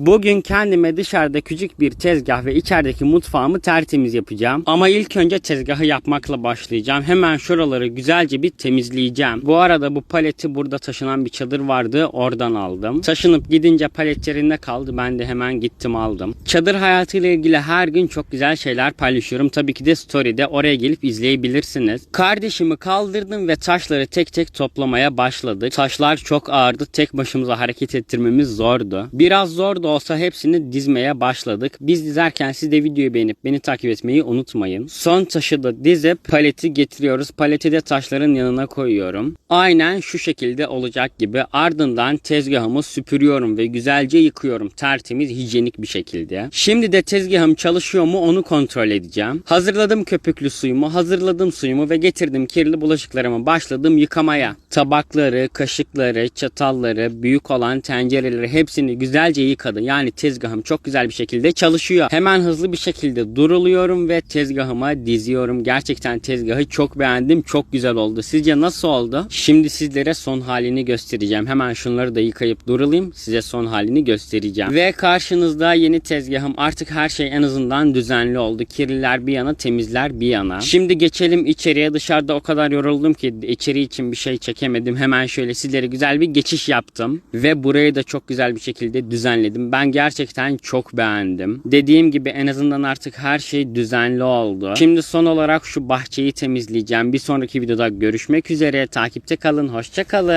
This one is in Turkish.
Bugün kendime dışarıda küçük bir tezgah ve içerideki mutfağımı tertemiz yapacağım. Ama ilk önce tezgahı yapmakla başlayacağım. Hemen şuraları güzelce bir temizleyeceğim. Bu arada bu paleti burada taşınan bir çadır vardı. Oradan aldım. Taşınıp gidince palet yerinde kaldı. Ben de hemen gittim aldım. Çadır hayatıyla ilgili her gün çok güzel şeyler paylaşıyorum. Tabii ki de story'de oraya gelip izleyebilirsiniz. Kardeşimi kaldırdım ve taşları tek tek toplamaya başladık. Taşlar çok ağırdı. Tek başımıza hareket ettirmemiz zordu. Biraz zor da olsa hepsini dizmeye başladık. Biz dizerken siz de videoyu beğenip beni takip etmeyi unutmayın. Son taşı da dizip paleti getiriyoruz. Paleti de taşların yanına koyuyorum. Aynen şu şekilde olacak gibi. Ardından tezgahımı süpürüyorum ve güzelce yıkıyorum. Tertemiz, hijyenik bir şekilde. Şimdi de tezgahım çalışıyor mu onu kontrol edeceğim. Hazırladım köpüklü suyumu, hazırladım suyumu ve getirdim kirli bulaşıklarımı başladım yıkamaya. Tabakları, kaşıkları, çatalları, büyük olan tencereleri hepsini güzelce yıkadı. Yani tezgahım çok güzel bir şekilde çalışıyor. Hemen hızlı bir şekilde duruluyorum ve tezgahıma diziyorum. Gerçekten tezgahı çok beğendim. Çok güzel oldu. Sizce nasıl oldu? Şimdi sizlere son halini göstereceğim. Hemen şunları da yıkayıp durulayım. Size son halini göstereceğim. Ve karşınızda yeni tezgahım. Artık her şey en azından düzenli oldu. Kirliler bir yana, temizler bir yana. Şimdi geçelim içeriye. Dışarıda o kadar yoruldum ki içeri için bir şey çekemedim. Hemen şöyle sizlere güzel bir geçiş yaptım. Ve burayı da çok güzel bir şekilde düzenledim. Ben gerçekten çok beğendim. Dediğim gibi en azından artık her şey düzenli oldu. Şimdi son olarak şu bahçeyi temizleyeceğim. Bir sonraki videoda görüşmek üzere. Takipte kalın. Hoşça kalın.